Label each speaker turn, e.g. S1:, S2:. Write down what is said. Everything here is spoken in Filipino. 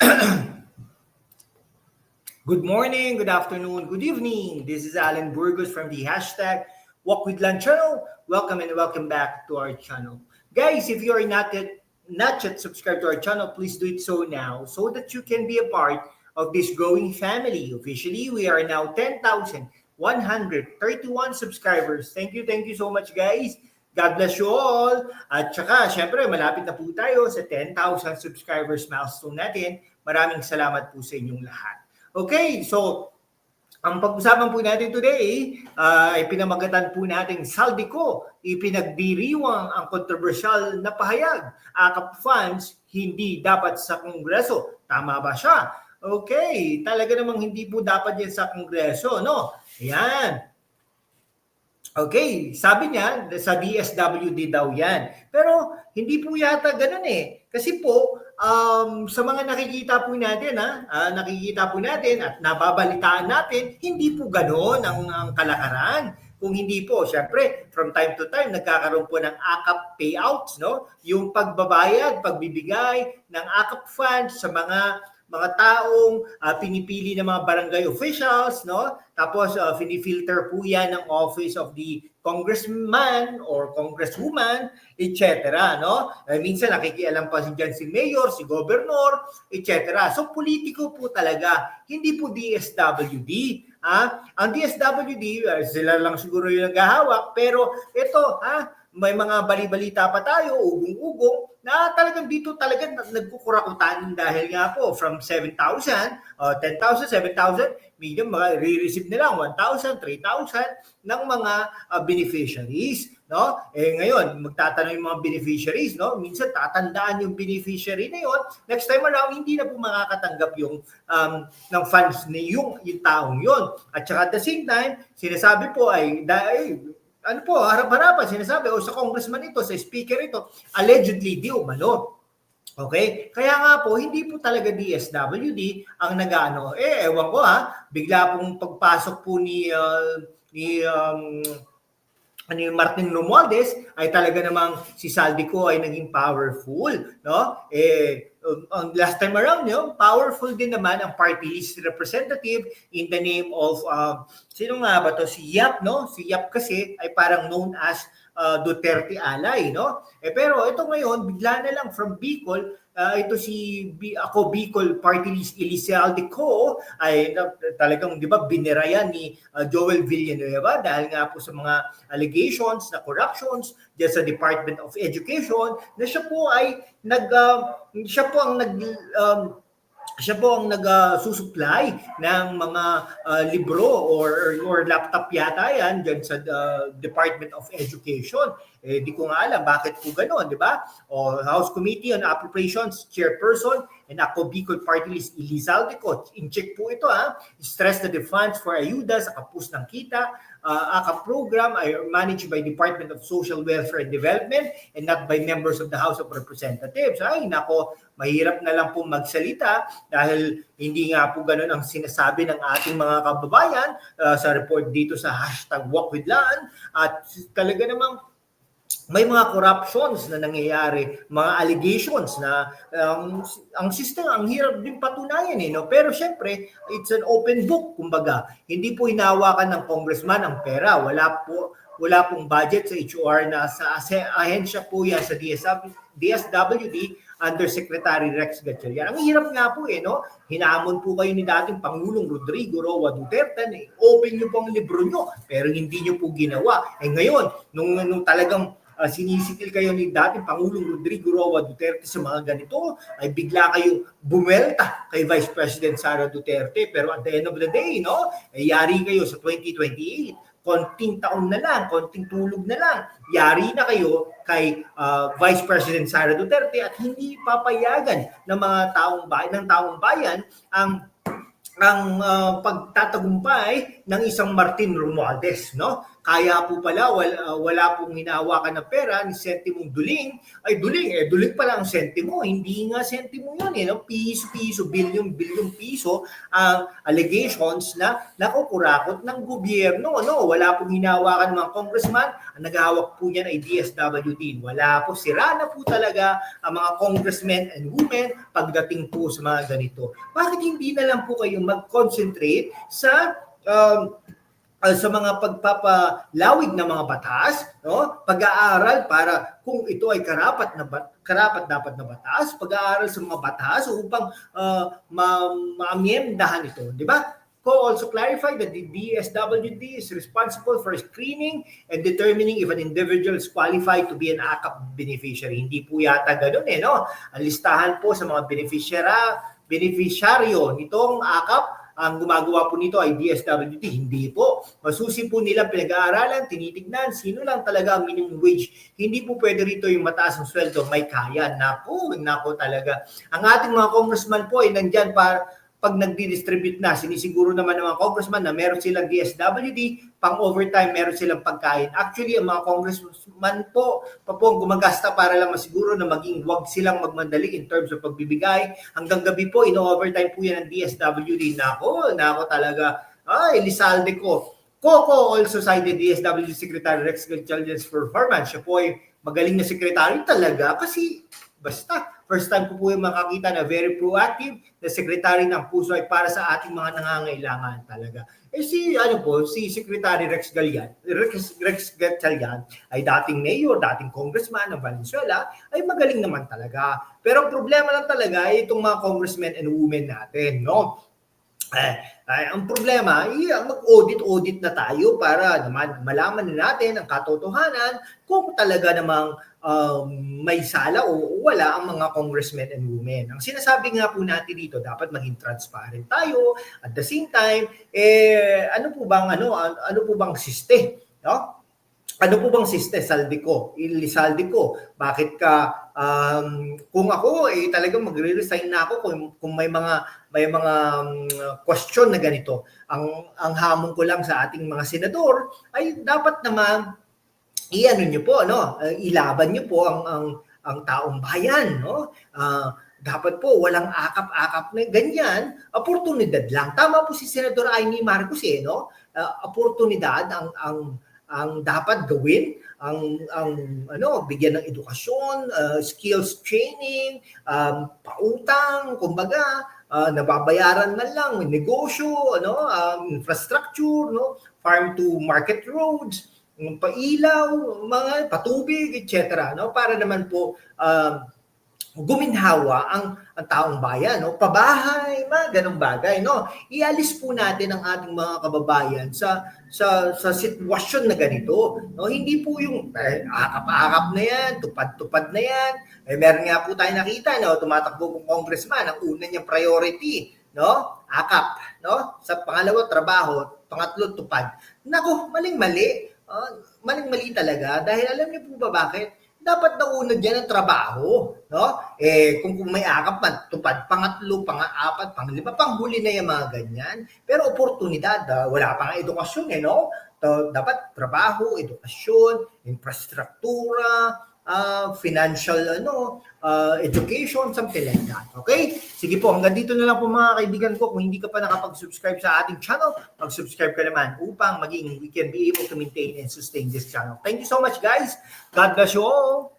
S1: Good morning, good afternoon, good evening. This is Alan Burgos from the hashtag Walk with Land channel. Welcome and welcome back to our channel. Guys, if you are not yet, not yet subscribed to our channel, please do it so now so that you can be a part of this growing family. Officially, we are now 10,131 subscribers. Thank you, thank you so much guys. God bless you all. At saka, syempre, malapit na po tayo sa 10,000 subscribers milestone natin. Maraming salamat po sa inyong lahat. Okay, so ang pag-usapan po natin today uh, ay pinamagatan po natin Saldico, ipinagdiriwang ang kontrobersyal na pahayag. AKAP funds hindi dapat sa Kongreso. Tama ba siya? Okay, talaga namang hindi po dapat yan sa Kongreso, no? Ayan. Okay, sabi niya, sa DSWD daw yan. Pero hindi po yata ganun eh. Kasi po, um, sa mga nakikita po natin, ha, uh, nakikita po natin at nababalitaan natin, hindi po ganun ang, ang kalakaran. Kung hindi po, syempre, from time to time, nagkakaroon po ng AKAP payouts, no? Yung pagbabayad, pagbibigay ng AKAP funds sa mga mga taong uh, pinipili ng mga barangay officials, no? Tapos uh, finifilter po yan ng office of the congressman or congresswoman, etc. No? Eh, minsan nakikialam pa si dyan si mayor, si governor, etc. So politiko po talaga, hindi po DSWD. Ha? Ang DSWD, uh, sila lang siguro yung naghahawak, pero ito, ha? May mga balibalita pa tayo, ugong-ugong, na talagang dito talaga nagkukurakutan dahil nga po from 7,000, uh, 10,000, 7,000, medium mga re-receive nila 1,000, 3,000 ng mga uh, beneficiaries. No? Eh ngayon, magtatanong yung mga beneficiaries, no? Minsan tatandaan yung beneficiary na yon. Next time around, hindi na po makakatanggap yung um, ng funds ni yung, yung taong yon. At saka at the same time, sinasabi po ay, dahil ano po, harap-harapan sinasabi, o sa congressman ito, sa speaker ito, allegedly di umano. Okay? Kaya nga po, hindi po talaga DSWD ang nagano. Eh, ewan ko ha, bigla pong pagpasok po ni, uh, ni um, ni Martin Romualdez ay talaga namang si Saldico ay naging powerful, no? Eh um, last time around, no, powerful din naman ang party list representative in the name of uh, sino nga ba to si Yap, no? Si Yap kasi ay parang known as uh, Duterte ally, no? Eh pero ito ngayon bigla na lang from Bicol uh, ito si B, ako Bicol Party List Elise Co ay na, talagang 'di ba binirayan ni uh, Joel Villanueva dahil nga po sa mga allegations na corruptions diyan sa Department of Education na siya po ay nag uh, siya po ang nag um, siya po ang nag-susupply ng mga uh, libro or, or laptop yata yan dyan sa uh, Department of Education. Eh, di ko nga alam bakit po gano'n, di ba? O House Committee on Appropriations Chairperson and ako Bicol Party List Elizalde ko. In-check po ito ha. Stress the funds for ayuda sa kapus ng kita uh, AKA program ay managed by Department of Social Welfare and Development and not by members of the House of Representatives. Ay, nako, mahirap na lang pong magsalita dahil hindi nga po ganun ang sinasabi ng ating mga kababayan uh, sa report dito sa hashtag Walk with Land at talaga namang may mga corruptions na nangyayari, mga allegations na um, ang system ang hirap din patunayan eh no. Pero syempre, it's an open book kumbaga. Hindi po hinawakan ng congressman ang pera. Wala po wala pong budget sa HOR na sa ahensya po yan sa DSW, DSWD under Secretary Rex Gatchalian. Ang hirap nga po eh, no? Hinamon po kayo ni dating Pangulong Rodrigo Roa Duterte na open nyo po ang libro nyo, pero hindi nyo po ginawa. Eh ngayon, nung, nung talagang uh, sinisikil kayo ni dating Pangulong Rodrigo Roa Duterte sa mga ganito, ay bigla kayo bumelta kay Vice President Sara Duterte. Pero at the end of the day, no, ay yari kayo sa 2028 konting taon na lang, konting tulog na lang, yari na kayo kay uh, Vice President Sara Duterte at hindi papayagan ng mga taong bayan, ng taong bayan ang ang uh, pagtatagumpay ng isang Martin Romualdez, no? Kaya po pala wala, wala pong hinahawakan ng pera ni sentimong duling, ay duling, eh duling pala ang sentimo, hindi nga sentimo yun, eh, no? piso, piso, billion, billion piso ang allegations na nakukurakot ng gobyerno. No? Wala pong hinahawakan ng mga congressman, ang naghahawak po niyan ay DSWD. Wala po, sira na po talaga ang mga congressmen and women pagdating po sa mga ganito. Bakit hindi na lang po kayo mag-concentrate sa um, uh, sa mga pagpapalawig ng mga batas, no? Pag-aaral para kung ito ay karapat na ba- karapat dapat na batas, pag-aaral sa mga batas upang uh, ma- maamyendahan ito, di ba? Co also clarified that the DSWD is responsible for screening and determining if an individual is qualified to be an AKAP beneficiary. Hindi po yata ganun eh, no? Ang listahan po sa mga beneficiara, beneficiaryo nitong AKAP ang gumagawa po nito ay DSWD. Hindi po. Masusi po nila pinag-aaralan, tinitignan, sino lang talaga ang minimum wage. Hindi po pwede rito yung mataas ang sweldo, may kaya. Naku, naku talaga. Ang ating mga congressman po ay nandyan para pag nagdi-distribute na, sinisiguro naman ng mga congressman na meron silang DSWD, pang overtime meron silang pagkain. Actually, ang mga congressman po, pa po ang gumagasta para lang masiguro na maging wag silang magmandali in terms of pagbibigay. Hanggang gabi po, ino-overtime po yan ng DSWD. Nako, nako talaga. Ay, Lizalde ko. Coco also cited DSWD Secretary Rex Gonzalez performance. Siya po ay magaling na sekretary talaga kasi basta First time ko po yung makakita na very proactive na sekretary ng puso ay para sa ating mga nangangailangan talaga. Eh si ano po, si Secretary Rex Galian, Rex, Rex Gatchalian ay dating mayor, dating congressman ng Valenzuela, ay magaling naman talaga. Pero ang problema lang talaga ay itong mga congressmen and women natin, no? Eh, ay, ang problema, ay mag-audit-audit na tayo para naman malaman na natin ang katotohanan kung talaga namang um, may sala o wala ang mga congressmen and women. Ang sinasabi nga po natin dito, dapat maging transparent tayo. At the same time, eh, ano po bang, ano, ano po bang siste? No? Ano po bang siste, saldi ko? Ilisaldi ko. Bakit ka, um, kung ako, eh, talagang magre-resign na ako kung, kung may mga may mga um, question na ganito. Ang ang hamon ko lang sa ating mga senador ay dapat naman iano niyo po no, uh, ilaban niyo po ang ang ang taong bayan no. Uh, dapat po walang akap-akap na ganyan, oportunidad lang. Tama po si Senador Amy Marcos eh, no? Uh, oportunidad ang ang ang dapat gawin ang ang ano bigyan ng edukasyon, uh, skills training, um, pautang, kumbaga uh, nababayaran man lang, negosyo, ano, um, infrastructure, no, farm to market roads, pailaw, mga patubig, etc. No, para naman po um, guminhawa ang, ang taong bayan, no? pabahay, mga ganong bagay. No? Ialis po natin ang ating mga kababayan sa sa sa sitwasyon na ganito. No? Hindi po yung eh, akap-akap na yan, tupad-tupad na yan. Eh, meron nga po tayo nakita, no? tumatakbo pong congressman, ang una niyang priority, no? akap. No? Sa pangalawa, trabaho. Pangatlo, tupad. Nako, maling-mali. Uh, maling-mali talaga. Dahil alam niyo po ba bakit? Dapat nauna dyan ang trabaho. No? Eh, kung, kung may akap man, tupad, pangatlo, pang-apat, panglima, panghuli na yung mga ganyan. Pero oportunidad, ah, wala pa nga edukasyon eh, no? To, dapat trabaho, edukasyon, infrastruktura, uh, financial ano, uh, education, something like that. Okay? Sige po, hanggang dito na lang po mga kaibigan ko. Kung hindi ka pa nakapag-subscribe sa ating channel, mag-subscribe ka naman upang maging we can be able to maintain and sustain this channel. Thank you so much guys. God bless you all.